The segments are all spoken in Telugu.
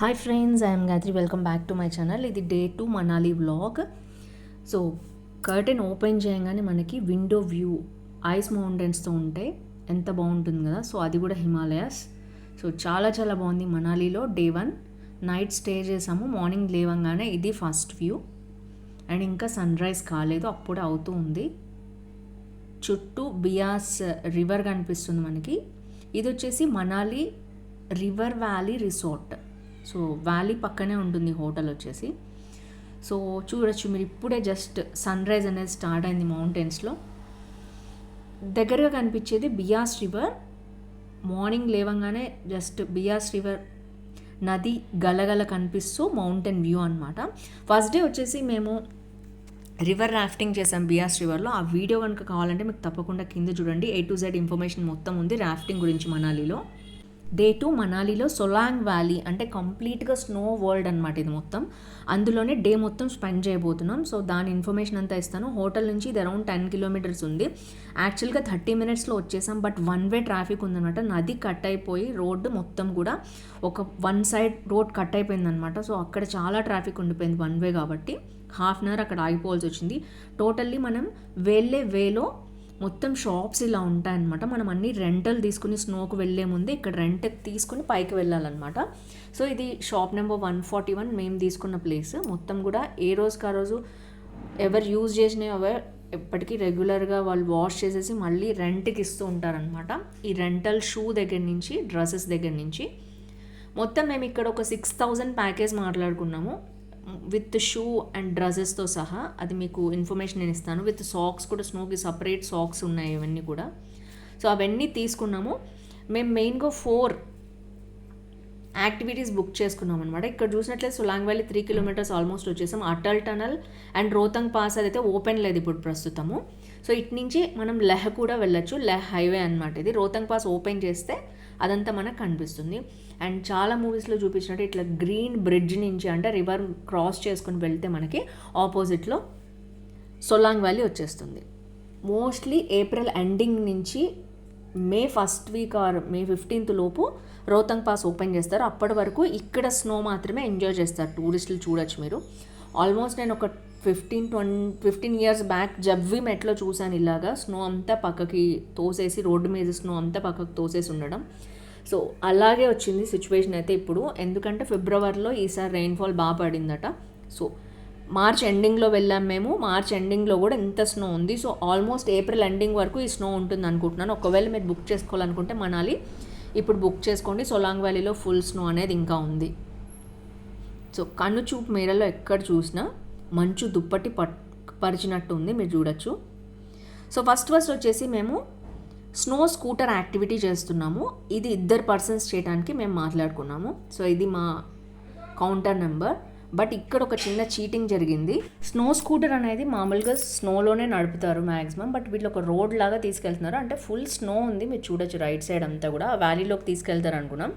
Hi friends I'm Gayatri welcome back to my channel ఇది day two Manali vlog so curtain open చేయగానే మనకి విండో వ్యూ ఐస్ మౌంటైన్స్తో ఉంటే ఎంత బాగుంటుంది కదా. సో అది కూడా హిమాలయాస్ సో చాలా చాలా బాగుంది మనాలిలో డే వన్ నైట్ స్టే చేసాము. మార్నింగ్ లేవంగానే ఇది ఫస్ట్ వ్యూ అండ్ ఇంకా సన్ రైజ్ కాలేదు అప్పుడే అవుతూ ఉంది. చుట్టూ బియాస్ రివర్ కనిపిస్తుంది మనకి. ఇది వచ్చేసి Manali river valley resort so valley పక్కనే ఉంటుంది హోటల్ వచ్చేసి. సో చూడొచ్చు మీరు ఇప్పుడే జస్ట్ సన్ రైజ్ అనేది స్టార్ట్ అయింది మౌంటైన్స్లో దగ్గరగా కనిపించేది బియాస్ రివర్ మార్నింగ్ లేవంగానే జస్ట్ బియాస్ రివర్ నది గలగల కనిపిస్తూ మౌంటైన్ వ్యూ అనమాట ఫస్ట్ డే వచ్చేసి మేము రివర్ రాఫ్టింగ్ చేసాం బియాస్ రివర్లో ఆ వీడియో కనుక కావాలంటే మీకు తప్పకుండా కింద చూడండి. ఏ టు జెడ్ ఇన్ఫర్మేషన్ మొత్తం ఉంది రాఫ్టింగ్ గురించి మనాలిలో. డే టూ మనాలిలో సొలాంగ్ వ్యాలీ అంటే కంప్లీట్గా స్నో వరల్డ్ అనమాట ఇది మొత్తం. అందులోనే డే మొత్తం స్పెండ్ చేయబోతున్నాం. సో దాని ఇన్ఫర్మేషన్ అంతా ఇస్తాను. హోటల్ నుంచి ఇది అరౌండ్ టెన్ కిలోమీటర్స్ ఉంది. యాక్చువల్గా థర్టీ మినిట్స్లో వచ్చేసాం. బట్ వన్ వే ట్రాఫిక్ ఉందన్నమాట. నది కట్ అయిపోయి రోడ్డు మొత్తం కూడా ఒక వన్ సైడ్ రోడ్ కట్ అయిపోయింది అనమాట సో అక్కడ చాలా ట్రాఫిక్ ఉండిపోయింది వన్ వే కాబట్టి. హాఫ్ అన్ అవర్ అక్కడ ఆగిపోవాల్సి వచ్చింది. టోటల్లీ మనం వెళ్ళే వేలో మొత్తం షాప్స్ ఇలా ఉంటాయన్నమాట. మనం అన్ని రెంటల్ తీసుకుని స్నోకు వెళ్ళే ముందే ఇక్కడ రెంట్ తీసుకుని పైకి వెళ్ళాలన్నమాట. సో ఇది shop number one forty one మేము తీసుకున్న ప్లేస్. మొత్తం కూడా ఏ రోజుకి ఆ రోజు ఎవరు యూజ్ చేసినవి ఎవరు ఎప్పటికీ రెగ్యులర్గా వాళ్ళు వాష్ చేసేసి మళ్ళీ రెంట్కి ఇస్తూ ఉంటారనమాట ఈ రెంటల్ షూ దగ్గర నుంచి డ్రెస్సెస్ దగ్గర నుంచి. మొత్తం మేము ఇక్కడ ఒక సిక్స్ థౌజండ్ ప్యాకేజ్ మాట్లాడుకున్నాము. విత్ షూ అండ్ డ్రెస్సెస్తో సహా అది మీకు ఇన్ఫర్మేషన్ నేను ఇస్తాను. విత్ సాక్స్ కూడా స్నోకి సపరేట్ సాక్స్ ఉన్నాయి ఇవన్నీ కూడా. సో అవన్నీ తీసుకున్నాము. మేము మెయిన్గా ఫోర్ యాక్టివిటీస్ బుక్ చేసుకున్నాం అనమాట ఇక్కడ చూసినట్లయితే Solang valley three kilometres almost వచ్చేసాం. Atal tunnel and Rohtang pass అదైతే ఓపెన్ లేదు ఇప్పుడు ప్రస్తుతము. సో ఇటు నుంచి మనం లెహ్ కూడా వెళ్ళొచ్చు. లెహ్ హైవే అనమాట ఇది. రోతంగ్ పాస్ ఓపెన్ చేస్తే అదంతా మనకు కనిపిస్తుంది. అండ్ చాలా మూవీస్లో చూపించినట్టు ఇట్లా గ్రీన్ బ్రిడ్జ్ నుంచి అంటే రివర్ క్రాస్ చేసుకుని వెళ్తే మనకి ఆపోజిట్లో సొలాంగ్ వ్యాలీ వచ్చేస్తుంది. మోస్ట్లీ ఏప్రిల్ ఎండింగ్ నుంచి May first week or May fifteenth లోపు రోతంగ్ పాస్ ఓపెన్ చేస్తారు. అప్పటి వరకు ఇక్కడ స్నో మాత్రమే ఎంజాయ్ చేస్తారు. టూరిస్టులు చూడొచ్చు మీరు. ఆల్మోస్ట్ నేను ఒక fifteen twenty fifteen years back జబ్వి మెట్లో చూశాను ఇలాగా. స్నో అంతా పక్కకి తోసేసి రోడ్డు మీద స్నో అంతా పక్కకి తోసేసి ఉండడం. సో అలాగే వచ్చింది సిచ్యువేషన్ అయితే ఇప్పుడు. ఎందుకంటే ఫిబ్రవరిలో ఈసారి రెయిన్ఫాల్ బాగా పడిందట. సో మార్చ్ ఎండింగ్లో వెళ్ళాం మేము. మార్చ్ ఎండింగ్లో కూడా ఇంత స్నో ఉంది. సో ఆల్మోస్ట్ ఏప్రిల్ ఎండింగ్ వరకు ఈ స్నో ఉంటుంది అనుకుంటున్నాను. ఒకవేళ మీరు బుక్ చేసుకోవాలనుకుంటే మనాలి. ఇప్పుడు బుక్ చేసుకోండి. సొలాంగ్ వ్యాలీలో ఫుల్ స్నో అనేది ఇంకా ఉంది. సో కన్ను చూపు మేరలో ఎక్కడ చూసినా మంచు దుప్పటి పట్ పరిచినట్టు ఉంది. మీరు చూడొచ్చు. సో ఫస్ట్ ఫస్ట్ వచ్చేసి మేము స్నో స్కూటర్ యాక్టివిటీ చేస్తున్నాము. ఇది ఇద్దరు పర్సన్స్ చేయడానికి మేము మాట్లాడుకున్నాము. సో ఇది మా కౌంటర్ నెంబర్ బట్ ఇక్కడ ఒక చిన్న చీటింగ్ జరిగింది. స్నో స్కూటర్ అనేది మామూలుగా స్నోలోనే నడుపుతారు మ్యాక్సిమం బట్ వీళ్ళు ఒక రోడ్ లాగా తీసుకెళ్తున్నారు. అంటే ఫుల్ స్నో ఉంది. మీరు చూడొచ్చు రైట్ సైడ్ అంతా కూడా. ఆ వ్యాలీలోకి తీసుకెళ్తారు అనుకున్నాం.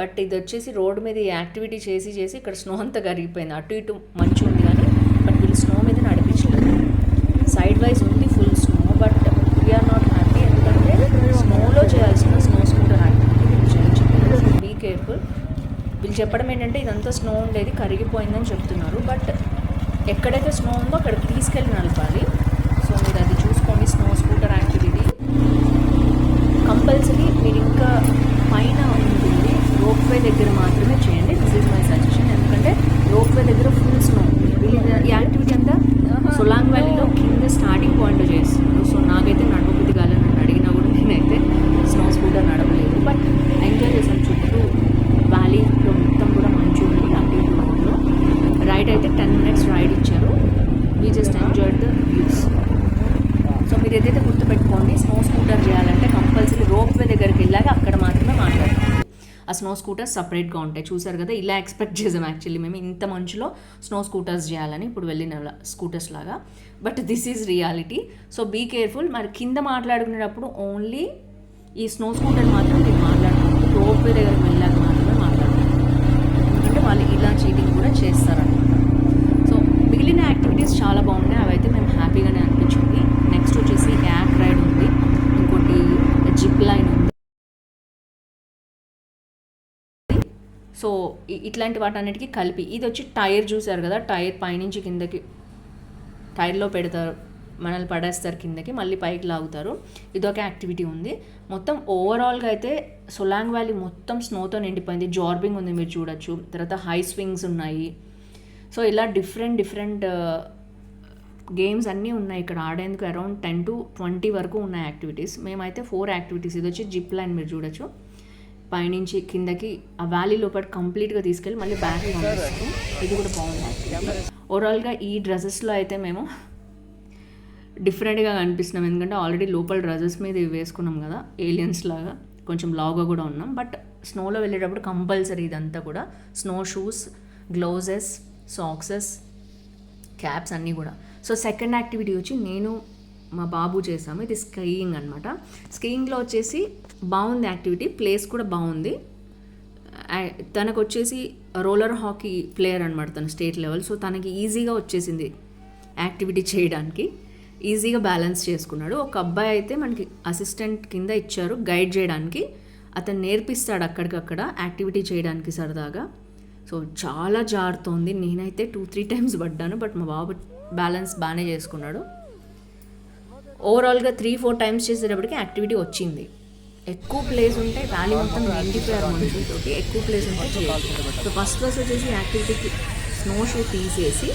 బట్ ఇది వచ్చేసి రోడ్ మీద యాక్టివిటీ చేసి చేసి ఇక్కడ స్నో అంతా కరిగిపోయింది. అటు ఇటు మంచి ఉంది కానీ బట్ వీళ్ళు స్నో మీద నడిపించలేదు సైడ్ వైజ్ ఉంది full snow but we're not happy ఎందుకంటే స్నోలో చేయాల్సిన స్నో స్కూటర్ యాక్టివిటీ వీళ్ళు చేయించలేదు బీ కేర్ఫుల్ వీళ్ళు చెప్పడం ఏంటంటే ఇదంతా స్నో ఉండేది కరిగిపోయిందని చెప్తున్నారు. బట్ ఎక్కడైతే స్నో ఉందో అక్కడికి తీసుకెళ్ళి నలపాలి సో మీరు అది చూసుకోండి స్నో స్కూటర్ యాక్టివిటీ కంపల్సరీ మీరు ఇంకా పైన ఉంటుంది రోప్ వే దగ్గర మాత్రమే చేయండి దిస్ ఈజ్ మై సజెషన్ ఎందుకంటే రోప్ వే దగ్గర ఫుల్ స్నో వీళ్ళు ఈ యాక్టివిటీ అంతా సొలాంగ్ వ్యాలీలో కింద స్టార్టింగ్ పాయింట్ చేస్తున్నారు సో నాకైతే నడవబుద్ధి కాలే నన్ను అడిగినా కూడా నేనైతే స్నో స్కూటర్ నడవలేదు బట్ ఎంజాయ్ చేసాను చుట్టూ వ్యాలీలో మొత్తం కూడా మంచి ఉంది అటు ఇటు రోడ్లో రైడ్ అయితే టెన్ మినిట్స్ రైడ్ ఇచ్చారు we just enjoyed the views so మీరు ఏదైతే గుర్తుపెట్టుకోండి స్నో స్కూటర్ చేయాలంటే కంపల్సరీ రోప్ వే దగ్గరికి వెళ్ళాక అక్కడ మాత్రమే మాట్లాడుతుంది ఆ స్నో స్కూటర్స్ సపరేట్గా ఉంటాయి. చూసారు కదా ఇలా ఎక్స్పెక్ట్ చేసాం యాక్చువల్లీ మేము ఇంత మంచులో స్నో స్కూటర్స్ చేయాలని ఇప్పుడు వెళ్ళిన స్కూటర్స్ లాగా. But this is reality so be careful మరి కింద మాట్లాడుకునేటప్పుడు ఓన్లీ ఈ స్నో స్కూటర్ మాత్రం మీరు మాట్లాడుకోండి. రోప్ వెళ్ళి దగ్గరికి వెళ్ళాక మాత్రమే మాట్లాడుకోండి ఎందుకంటే వాళ్ళు ఇలా చీటింగ్ కూడా చేస్తారనమాట సో మిగిలిన యాక్టివిటీస్ చాలా బాగున్నాయి అవైతే మేము హ్యాపీగానే అనిపించింది నెక్స్ట్ వచ్చేసి యాక్ రైడ్ ఉంది ఇంకోటి జిప్ లైన్ ఉంది సో ఇట్లాంటి వాటన్నిటికీ కలిపి ఇది వచ్చి టైర్ చూసారు కదా టైర్ పైనుంచి కిందకి టైర్లో పెడతారు మనల్ని పడేస్తారు కిందకి మళ్ళీ పైకి లాగుతారు. ఇదొక యాక్టివిటీ ఉంది. మొత్తం ఓవరాల్గా అయితే సొలాంగ్ వ్యాలీ మొత్తం స్నోతో నిండిపోయింది. జార్బింగ్ ఉంది మీరు చూడొచ్చు. తర్వాత హై స్వింగ్స్ ఉన్నాయి. సో ఇలా డిఫరెంట్ డిఫరెంట్ గేమ్స్ అన్నీ ఉన్నాయి ఇక్కడ. ఆడేందుకు అరౌండ్ టెన్ టు ట్వంటీ వరకు ఉన్నాయి యాక్టివిటీస్. మేమైతే ఫోర్ యాక్టివిటీస్. ఇది వచ్చి జిప్ లైన్ మీరు చూడొచ్చు. పైనుంచి కిందకి ఆ వ్యాలీ లోపల కంప్లీట్గా తీసుకెళ్ళి మళ్ళీ బ్యాక్ ఇది కూడా బాగుంది ఓవరాల్గా ఈ డ్రెస్సెస్లో అయితే మేము డిఫరెంట్గా కనిపిస్తున్నాం. ఎందుకంటే ఆల్రెడీ లోపల డ్రెస్సెస్ మీద ఇవి వేసుకున్నాం కదా ఏలియన్స్ లాగా. కొంచెం లావుగా కూడా ఉన్నాం. బట్ స్నోలో వెళ్ళేటప్పుడు కంపల్సరీ ఇదంతా కూడా. Snow shoes gloves socks caps అన్నీ కూడా. సో సెకండ్ యాక్టివిటీ వచ్చి నేను మా బాబు చేసాము. ఇది స్కీయింగ్ అనమాట స్కీయింగ్లో వచ్చేసి బాగుంది యాక్టివిటీ. ప్లేస్ కూడా బాగుంది. తనకు వచ్చేసి రోలర్ హాకీ ప్లేయర్ అనమాట తను స్టేట్ లెవెల్. సో తనకి ఈజీగా వచ్చేసింది యాక్టివిటీ చేయడానికి. ఈజీగా బ్యాలెన్స్ చేసుకున్నాడు. ఒక అబ్బాయి అయితే మనకి అసిస్టెంట్ కింద ఇచ్చారు గైడ్ చేయడానికి. అతను నేర్పిస్తాడు అక్కడికక్కడ యాక్టివిటీ చేయడానికి సరదాగా. సో చాలా జారుతోంది. నేనైతే టూ త్రీ టైమ్స్ పడ్డాను. బట్ మా బాబు బ్యాలెన్స్ బాగానే చేసుకున్నాడు. ఓవరాల్గా త్రీ ఫోర్ టైమ్స్ చేసేటప్పటికి యాక్టివిటీ వచ్చింది. ఎక్కువ ప్లేస్ ఉంటే వ్యాలీ మొత్తం నిండిపోయారు మనుషులతోటి. ఎక్కువ ప్లేస్ ఉంటే చేయొచ్చు సో ఫస్ట్ క్లాస్ వచ్చేసి యాక్టివిటీకి స్నో షూ తీసేసి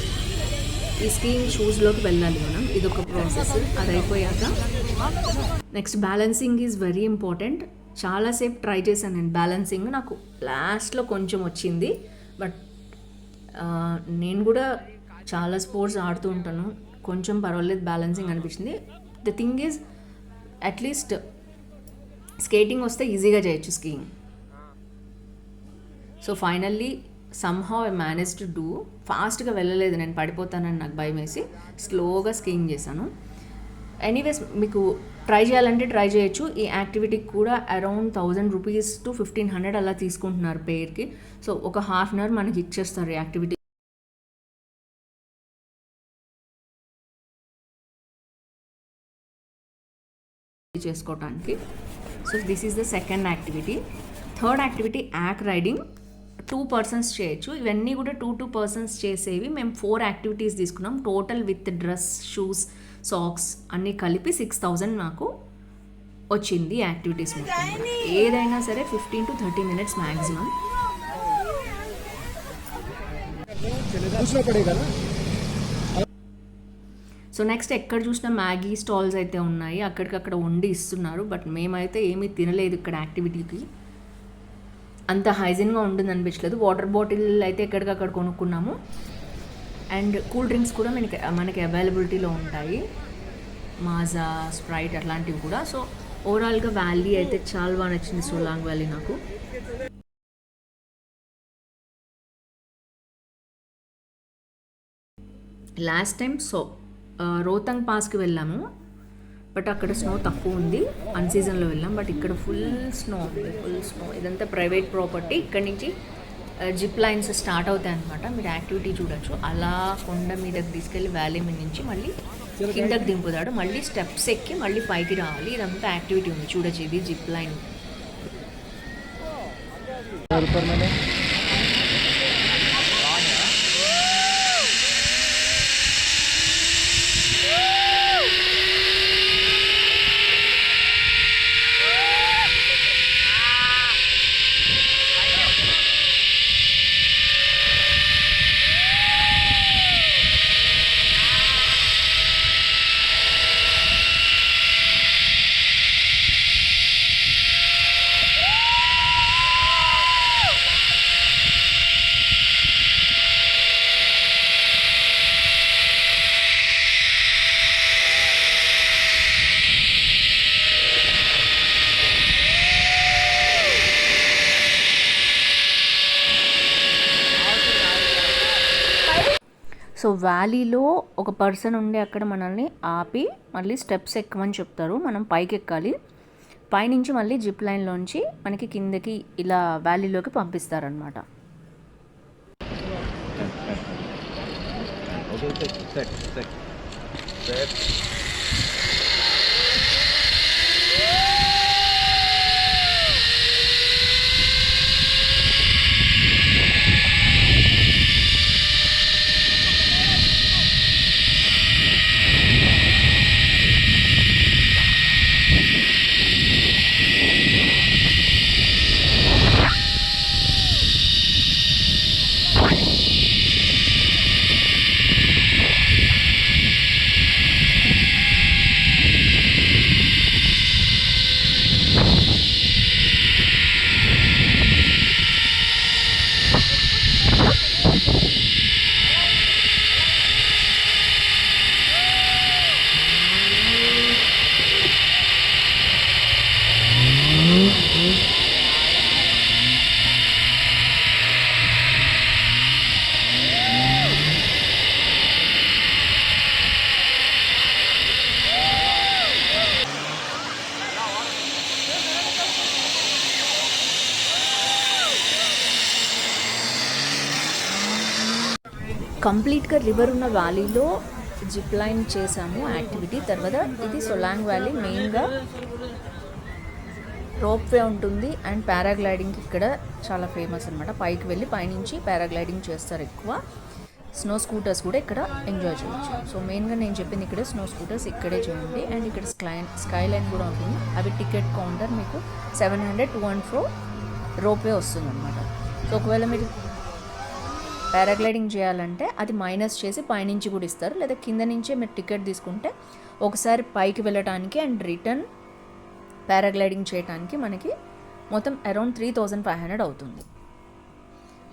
ఈ స్కీయింగ్ షూస్లోకి వెళ్ళాలి మనం. ఇది ఒక ప్రాసెస్ అది అయిపోయాక next balancing is very important చాలాసేపు ట్రై చేశాను నేను బ్యాలెన్సింగ్ నాకు లాస్ట్లో కొంచెం వచ్చింది. బట్ నేను కూడా చాలా స్పోర్ట్స్ ఆడుతూ ఉంటాను. కొంచెం పర్వాలేదు బ్యాలెన్సింగ్ అనిపించింది. The thing is at least skating వస్తే ఈజీగా చేయొచ్చు skiing so finally somehow I manage to do ఫాస్ట్గా వెళ్ళలేదు నేను పడిపోతానని నాకు భయం వేసి స్లోగా స్కీయింగ్ చేశాను. ఎనీవేస్ మీకు ట్రై చేయాలంటే ట్రై చేయొచ్చు. ఈ యాక్టివిటీకి కూడా around thousand rupees to fifteen hundred అలా తీసుకుంటున్నారు పేర్కి సో ఒక హాఫ్ అన్ అవర్ మనకి ఇచ్చేస్తారు ఈ యాక్టివిటీ పూర్తి చేసుకోవటానికి. So this is the second activity third activity yak riding two persons చేయొచ్చు. ఇవన్నీ కూడా టూ టూ పర్సన్స్ చేసేవి. మేము ఫోర్ యాక్టివిటీస్ తీసుకున్నాం. Total with dress shoes socks అన్నీ కలిపి సిక్స్ థౌజండ్ మాకు వచ్చింది యాక్టివిటీస్ మొత్తం ఏదైనా సరే fifteen to thirty minutes maximum so next ఎక్కడ చూసినా మ్యాగీ స్టాల్స్ అయితే ఉన్నాయి. అక్కడికక్కడ వండి ఇస్తున్నారు. బట్ మేమైతే ఏమీ తినలేదు ఇక్కడ యాక్టివిటీకి. అంత హైజీన్గా ఉంటుంది అనిపించలేదు వాటర్ బాటిల్ అయితే ఎక్కడికక్కడ కొనుక్కున్నాము. అండ్ కూల్ డ్రింక్స్ కూడా మనకి మనకి అవైలబిలిటీలో ఉంటాయి. మాజా స్ప్రైట్ అట్లాంటివి కూడా. సో ఓవరాల్గా వ్యాలీ అయితే చాలా బాగా నచ్చింది సోలాంగ్ వ్యాలీ నాకు. Last time so Rohtang Rohtang పాస్కి వెళ్ళాము. బట్ అక్కడ స్నో తక్కువ ఉంది. అన్ సీజన్లో వెళ్ళాం. బట్ ఇక్కడ ఫుల్ స్నో ఉంది. Full snow. ఇదంతా ప్రైవేట్ ప్రాపర్టీ. ఇక్కడ నుంచి జిప్ లైన్స్ స్టార్ట్ అవుతాయి అనమాట మీరు యాక్టివిటీ చూడొచ్చు. అలా కొండ మీదకి తీసుకెళ్ళి వ్యాలీ మీద నుంచి మళ్ళీ కిందకి దింపుతాడు. మళ్ళీ స్టెప్స్ ఎక్కి మళ్ళీ పైకి రావాలి. ఇదంతా యాక్టివిటీ ఉంది. చూడొచ్చు. ఇది జిప్ లైన్. వ్యాలీలో ఒక పర్సన్ ఉండి అక్కడ మనల్ని ఆపి మళ్ళీ స్టెప్స్ ఎక్కమని చెప్తారు. మనం పైకి ఎక్కాలి పైనుంచి మళ్ళీ జిప్ లైన్లోంచి మనకి కిందకి ఇలా వ్యాలీలోకి పంపిస్తారనమాట Okay, set, set, set. కంప్లీట్గా రివర్ ఉన్న వ్యాలీలో జిప్ లైన్ చేసాము యాక్టివిటీ. తర్వాత ఇది సొలాంగ్ వ్యాలీ మెయిన్గా రోప్ వే ఉంటుంది అండ్ పారాగ్లైడింగ్ ఇక్కడ చాలా ఫేమస్ అనమాట పైకి వెళ్ళి పైనుంచి పారాగ్లైడింగ్ చేస్తారు ఎక్కువ. స్నో స్కూటర్స్ కూడా ఇక్కడ ఎంజాయ్ చేయొచ్చు. సో మెయిన్గా నేను చెప్పింది ఇక్కడ స్నో స్కూటర్స్ ఇక్కడే చేయండి. అండ్ ఇక్కడ స్కై స్కై లైన్ కూడా ఉంటుంది. అవి టికెట్ కౌంటర్ మీకు seven hundred two and four ropeway వస్తుంది అనమాట సో ఒకవేళ మీరు పారాగ్లైడింగ్ చేయాలంటే అది మైనస్ చేసి పైనుంచి కూడా ఇస్తారు. లేదా కింద నుంచే మీరు టికెట్ తీసుకుంటే ఒకసారి పైకి వెళ్ళడానికి అండ్ రిటర్న్ పారాగ్లైడింగ్ చేయడానికి మనకి మొత్తం around three thousand five hundred అవుతుంది.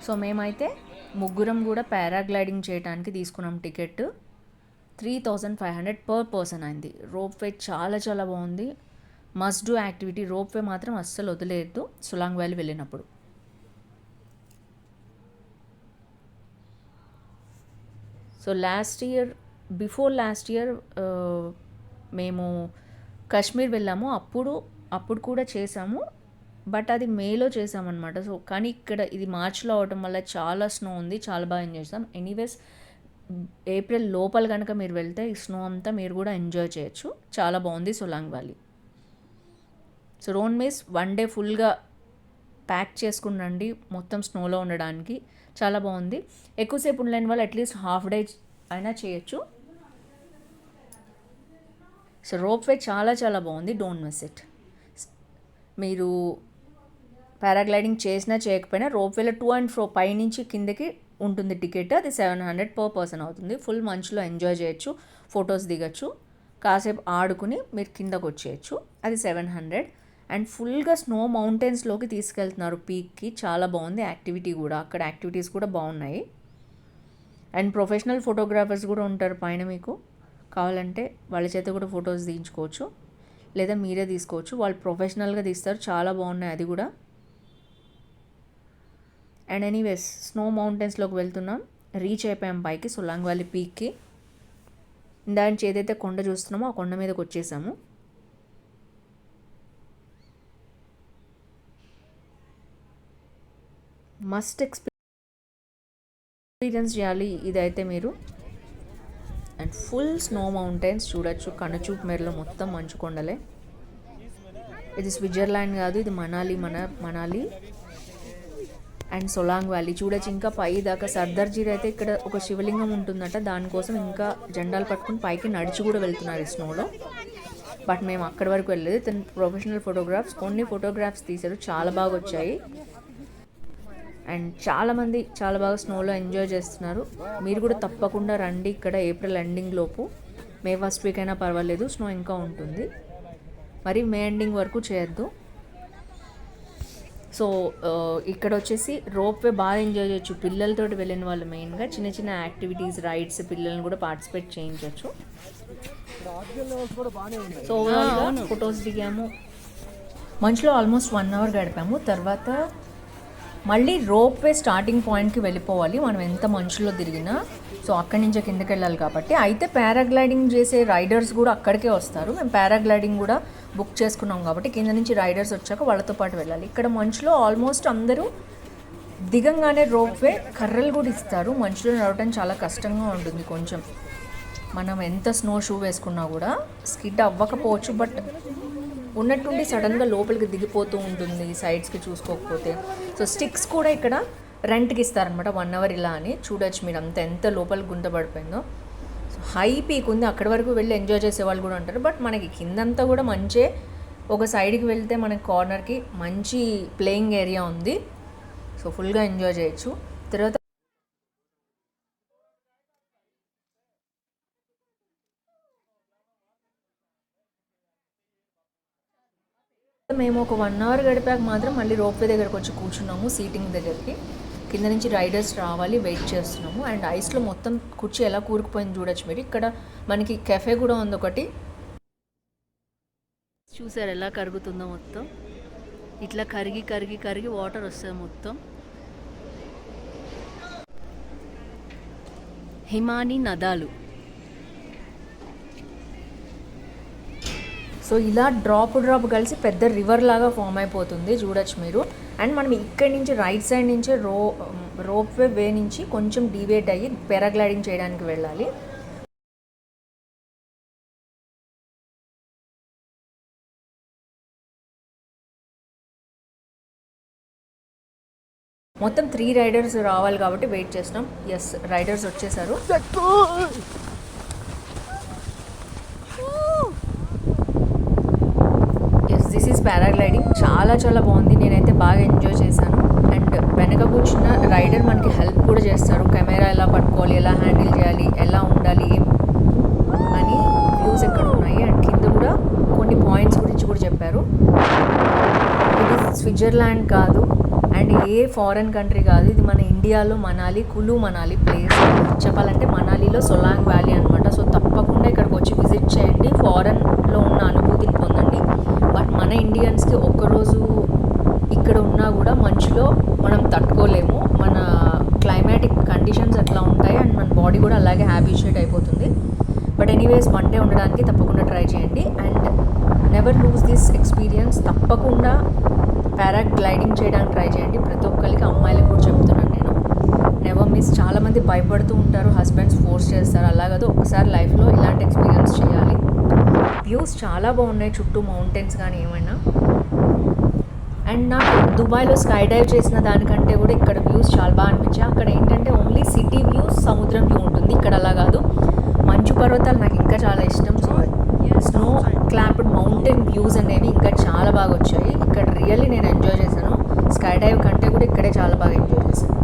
సో మేమైతే ముగ్గురం కూడా పారాగ్లైడింగ్ చేయడానికి తీసుకున్నాం ticket. Three thousand five hundred per person అయింది. రోప్ వే చాలా చాలా బాగుంది. Must do activity. Rope way మాత్రం అస్సలు వదిలేదు సులాంగ్ వ్యాలీ వెళ్ళినప్పుడు. So last year before last year మేము కాశ్మీర్ వెళ్ళాము. అప్పుడు అప్పుడు కూడా చేసాము. బట్ అది మేలో చేసామన్నమాట. సో కానీ ఇక్కడ ఇది మార్చ్లో అవడం వల్ల చాలా స్నో ఉంది. చాలా బాగా ఎంజాయ్ చేస్తాం ఎనీవేస్ ఏప్రిల్ లోపల కనుక మీరు వెళ్తే ఈ స్నో అంతా మీరు కూడా ఎంజాయ్ చేయొచ్చు. చాలా బాగుంది సొలాంగ్ వ్యాలీ. సో రోన్ మీస్ వన్ డే ఫుల్గా ప్యాక్ చేసుకుని రండి. మొత్తం స్నోలో ఉండడానికి. చాలా బాగుంది. ఎక్కువసేపు ఉండలేని వాళ్ళు అట్లీస్ట్ హాఫ్ డే అయినా చేయొచ్చు. సో రోప్వే చాలా చాలా బాగుంది. Don't miss it. మీరు పారాగ్లైడింగ్ చేసినా చేయకపోయినా రోప్వేలో టూ అండ్ ఫ్రో పైనుంచి కిందకి ఉంటుంది టికెట్. అది సెవెన్ హండ్రెడ్ పర్ పర్సన్ అవుతుంది. ఫుల్ మంచులో ఎంజాయ్ చేయొచ్చు ఫొటోస్ దిగచ్చు కాసేపు ఆడుకుని మీరు కిందకు వచ్చేయచ్చు అది సెవెన్ హండ్రెడ్. అండ్ ఫుల్గా స్నో మౌంటైన్స్లోకి తీసుకెళ్తున్నారు. పీక్కి చాలా బాగుంది యాక్టివిటీ కూడా. అక్కడ యాక్టివిటీస్ కూడా బాగున్నాయి. అండ్ ప్రొఫెషనల్ ఫోటోగ్రాఫర్స్ కూడా ఉంటారు పైన మీకు. కావాలంటే వాళ్ళ చేత కూడా ఫొటోస్ తీయించుకోవచ్చు. లేదా మీరే తీసుకోవచ్చు. వాళ్ళు ప్రొఫెషనల్గా తీస్తారు. చాలా బాగున్నాయి అది కూడా. అండ్ ఎనీవేస్ స్నో మౌంటైన్స్లోకి వెళ్తున్నాం. రీచ్ అయిపోయాం పైకి సులాంగ్ వ్యాలీ పీక్కి. దాని ఏదైతే కొండ చూస్తున్నామో. ఆ కొండ మీదకి వచ్చేసాము. మస్ట్ ఎక్స్పీరియన్స్ చేయాలి ఇదైతే మీరు. అండ్ ఫుల్ స్నో మౌంటైన్స్ చూడొచ్చు. కనుచూపు మేరలో మొత్తం మంచు కొండలే ఇది స్విట్జర్లాండ్ కాదు ఇది మనాలి మన మనాలి. అండ్ సొలాంగ్ వ్యాలీ చూడొచ్చు. ఇంకా పై దాకా సర్దార్జీర్ అయితే ఇక్కడ ఒక శివలింగం ఉంటుందట. దానికోసం ఇంకా జెండాలు పట్టుకుని పైకి నడిచి కూడా వెళ్తున్నారు ఈ స్నోలో. బట్ మేము అక్కడి వరకు వెళ్ళలేదు. తను ప్రొఫెషనల్ ఫోటోగ్రాఫ్స్ కొన్ని ఫోటోగ్రాఫ్స్ తీశారు. చాలా బాగా వచ్చాయి. అండ్ చాలామంది చాలా బాగా స్నోలో ఎంజాయ్ చేస్తున్నారు. మీరు కూడా తప్పకుండా రండి ఇక్కడ ఏప్రిల్ ఎండింగ్ లోపు. మే ఫస్ట్ వీక్ అయినా పర్వాలేదు స్నో ఇంకా ఉంటుంది. మరి మే ఎండింగ్ వరకు చేయొద్దు. సో ఆ, ఇక్కడ వచ్చేసి రోప్ వే బాగా ఎంజాయ్ చేయొచ్చు. పిల్లలతో వెళ్ళిన వాళ్ళు మెయిన్గా చిన్న చిన్న యాక్టివిటీస్ రైడ్స్ పిల్లల్ని కూడా పార్టిసిపేట్ చేయించవచ్చు సో ఓవరాల్గా ఫొటోస్ దిగాము. మంచులో ఆల్మోస్ట్ వన్ అవర్ గడిపాము. తర్వాత మళ్ళీ రోప్ వే స్టార్టింగ్ పాయింట్కి వెళ్ళిపోవాలి. మనం ఎంత మంచులో తిరిగినా. సో అక్కడి నుంచి కిందకి వెళ్ళాలి కాబట్టి. అయితే పారాగ్లైడింగ్ చేసే రైడర్స్ కూడా అక్కడికే వస్తారు. మేము పారాగ్లైడింగ్ కూడా బుక్ చేసుకున్నాం కాబట్టి కింద నుంచి రైడర్స్ వచ్చాక వాళ్ళతో పాటు వెళ్ళాలి. ఇక్కడ మంచులో ఆల్మోస్ట్ అందరూ దిగంగానే రోప్ వే కర్రలు కూడా ఇస్తారు. మంచులో నడవటం చాలా కష్టంగా ఉంటుంది కొంచెం. మనం ఎంత స్నో షూ వేసుకున్నా కూడా స్కిడ్ అవ్వకపోవచ్చు బట్ ఉన్నట్టుండి సడన్గా లోపలికి దిగిపోతూ ఉంటుంది సైడ్స్కి చూసుకోకపోతే. సో స్టిక్స్ కూడా ఇక్కడ రెంట్కి ఇస్తారనమాట వన్ అవర్ ఇలా అని. చూడొచ్చు మీరు అంత ఎంత లోపలికి గుంతపడిపోయిందో సో హై పీక్ ఉంది అక్కడి వరకు వెళ్ళి ఎంజాయ్ చేసే వాళ్ళు కూడా ఉంటారు. బట్ మనకి కిందంతా కూడా మంచి. ఒక సైడ్కి వెళ్తే మనకి కార్నర్కి మంచి ప్లేయింగ్ ఏరియా ఉంది. సో ఫుల్గా ఎంజాయ్ చేయొచ్చు. తర్వాత మేము ఒక వన్ అవర్ గడిపాక మాత్రం మళ్ళీ రోప్వే దగ్గరకు వచ్చి కూర్చున్నాము సీటింగ్ దగ్గరికి. కింద నుంచి రైడర్స్ రావాలి వెయిట్ చేస్తున్నాము. అండ్ ఐస్లో మొత్తం కుర్చీ ఎలా కూరుకుపోయింది చూడొచ్చు మీరు. ఇక్కడ మనకి కెఫే కూడా ఉంది ఒకటి. చూసారు ఎలా కరుగుతుందో మొత్తం. ఇట్లా కరిగి కరిగి కరిగి వాటర్ వస్తుంది మొత్తం. హిమాని నదాలు. సో ఇలా డ్రాప్ డ్రాప్ కలిసి పెద్ద రివర్ లాగా ఫామ్ అయిపోతుంది చూడొచ్చు మీరు. అండ్ మనం ఇక్కడి నుంచి రైట్ సైడ్ నుంచే రో రోప్వే వే నుంచి కొంచెం డివేట్ అయ్యి పారాగ్లైడింగ్ చేయడానికి వెళ్ళాలి. మొత్తం త్రీ రైడర్స్ రావాలి కాబట్టి వెయిట్ చేస్తున్నాం. ఎస్ రైడర్స్ వచ్చేసారు ఎస్ దిస్ ఈస్ పారాగ్లైడింగ్ చాలా చాలా బాగుంది. నేనైతే బాగా ఎంజాయ్ చేశాను. అండ్ వెనక కూర్చున్న రైడర్ మనకి హెల్ప్ కూడా చేస్తారు కెమెరా ఎలా పట్టుకోవాలి ఎలా హ్యాండిల్ చేయాలి ఎలా ఉండాలి ఏం అని వ్యూస్ ఎక్కడ ఉన్నాయి? అండ్ కింద కూడా కొన్ని పాయింట్స్ గురించి కూడా చెప్పారు. ఇది స్విట్జర్లాండ్ కాదు. అండ్ ఏ ఫారెన్ కంట్రీ కాదు. ఇది మన ఇండియాలో మనాలి కులు మనాలి ప్లేస్ చెప్పాలంటే మనాలిలో సొలాంగ్ వ్యాలీ అనమాట సో తప్పకుండా ఇక్కడికి వచ్చి విజిట్ చేయండి. ఫారెన్లో ఉన్న అనుభూతిని పొందండి బట్ మన ఇండియన్స్కి ఒక్కరోజు ఇక్కడ ఉన్నా కూడా మంచులో మనం తట్టుకోలేము. మన క్లైమాటిక్ కండిషన్స్ అట్లా ఉంటాయి అండ్ మన బాడీ కూడా అలాగే హ్యాబిచుయేట్ అయిపోతుంది. బట్ ఎనీవేస్ వన్ డే ఉండడానికి తప్పకుండా ట్రై చేయండి. And never lose this experience తప్పకుండా పారాగ్లైడింగ్ చేయడానికి ట్రై చేయండి. ప్రతి ఒక్కరికి అమ్మాయిలకు కూడా చెప్తున్నాను నేను. నెవర్ మిస్ చాలామంది భయపడుతూ ఉంటారు. హస్బెండ్స్ ఫోర్స్ చేస్తారు. అలా ఒకసారి లైఫ్లో ఇలాంటి ఎక్స్పీరియన్స్ చేయాలి. వ్యూస్ చాలా బాగున్నాయి. చుట్టూ మౌంటైన్స్ కానీ ఏమైనా. అండ్ నాకు దుబాయ్లో స్కై డైవ్ చేసిన దానికంటే కూడా ఇక్కడ వ్యూస్ చాలా బాగా అనిపించాయి. అక్కడ ఏంటంటే ఓన్లీ సిటీ వ్యూస్ సముద్రం వ్యూ ఉంటుంది. ఇక్కడ అలా కాదు. మంచు పర్వతాలు నాకు ఇంకా చాలా ఇష్టం. So snow capped mountain views అనేవి ఇంకా చాలా బాగా వచ్చాయి. ఇక్కడ రియల్లీ నేను ఎంజాయ్ చేశాను. స్కై డైవ్ కంటే కూడా ఇక్కడే చాలా బాగా ఎంజాయ్ చేశాను.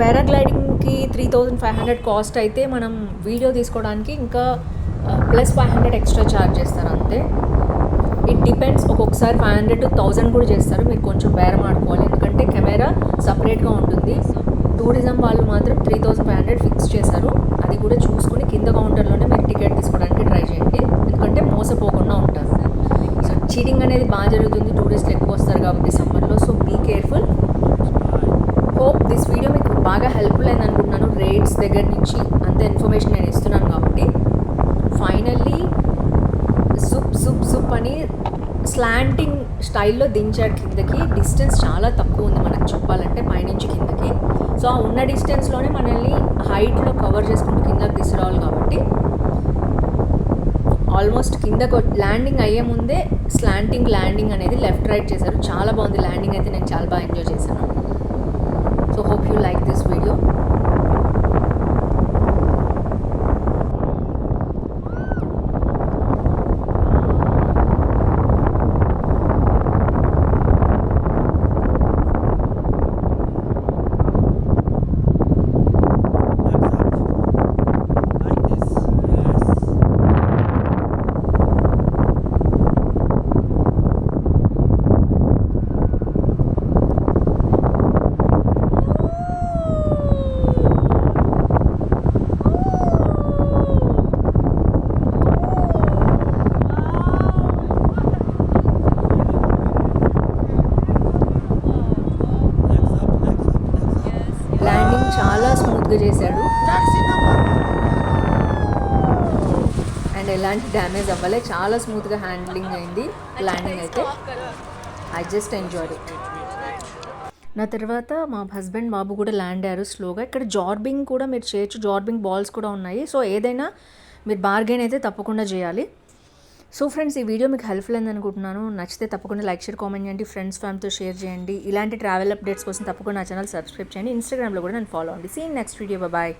పారాగ్లైడింగ్కి three thousand five hundred cost అయితే మనం వీడియో తీసుకోవడానికి ఇంకా plus five hundred extra charge చేస్తారు అంతే. ఇట్ డిపెండ్స్ ఒక్కొక్కసారి ఫైవ్ హండ్రెడ్ టు థౌజండ్ కూడా చేస్తారు. మీరు కొంచెం బేరం ఆడుకోవాలి. ఎందుకంటే కెమెరా సపరేట్గా ఉంటుంది. టూరిజం వాళ్ళు మాత్రం three thousand five hundred fix చేశారు. అది కూడా చూసుకుని కింద కౌంటర్లోనే మీరు టికెట్ తీసుకోవడానికి ట్రై చేయండి. ఎందుకంటే మోసపోకుండా ఉంటారు. సో చీటింగ్ అనేది బాగా జరుగుతుంది. టూరిస్టులు ఎక్కువ వస్తారు కాబట్టి సమ్మర్లో. So be careful. Hope this video బాగా హెల్ప్ఫుల్ అయింది అనుకుంటున్నాను. రేట్స్ దగ్గర నుంచి అంత ఇన్ఫర్మేషన్ నేను ఇస్తున్నాను కాబట్టి. ఫైనల్లీ సుప్ సుప్ సుప్ అని స్లాంటింగ్ స్టైల్లో దించాడు కిందకి డిస్టెన్స్ చాలా తక్కువ ఉంది మనకు చెప్పాలంటే పైనుంచి కిందకి. సో ఆ ఉన్న డిస్టెన్స్లోనే మనల్ని హైట్లో కవర్ చేసుకుంటూ కిందకి తీసుకురావాలి కాబట్టి. ఆల్మోస్ట్ కిందకు ల్యాండింగ్ అయ్యే ముందే స్లాంటింగ్ ల్యాండింగ్ అనేది లెఫ్ట్ రైట్ చేశారు. చాలా బాగుంది. ల్యాండింగ్ అయితే నేను చాలా బాగా ఎంజాయ్ చేశాను. స్మూత్గా చేశాడు. అండ్ ఎలాంటి డ్యామేజ్ అవ్వలే. చాలా స్మూత్గా హ్యాండ్లింగ్ అయింది. ల్యాండింగ్ అయితే. ఐ జస్ట్ ఎంజాయ్ ఇట్ నా తర్వాత మా హస్బెండ్ బాబు కూడా ల్యాండ్ అయ్యారు స్లోగా. ఇక్కడ జార్బింగ్ కూడా మీరు చేయొచ్చు. జార్బింగ్ బాల్స్ కూడా ఉన్నాయి. సో ఏదైనా మీరు బార్గెన్ అయితే తప్పకుండా చేయాలి. సో ఫ్రెండ్స్ ఈ వీడియో మీకు హెల్ప్ఫుల్ అయింది అనుకుంటున్నాను. నచ్చితే తప్పకుండా లైక్ షేర్ కామెంట్ చేయండి. ఫ్రెండ్స్ ఫ్యామిలీతో షేర్ చేయండి. ఇలాంటి ట్రావెల్ అప్డేట్స్ కోసం తప్పకుండా నా ఛానల్ సబ్స్క్రైబ్ చేయండి. ఇన్స్టాగ్రామ్లో కూడా నన్ను ఫాలో అవ్వండి. See next video bye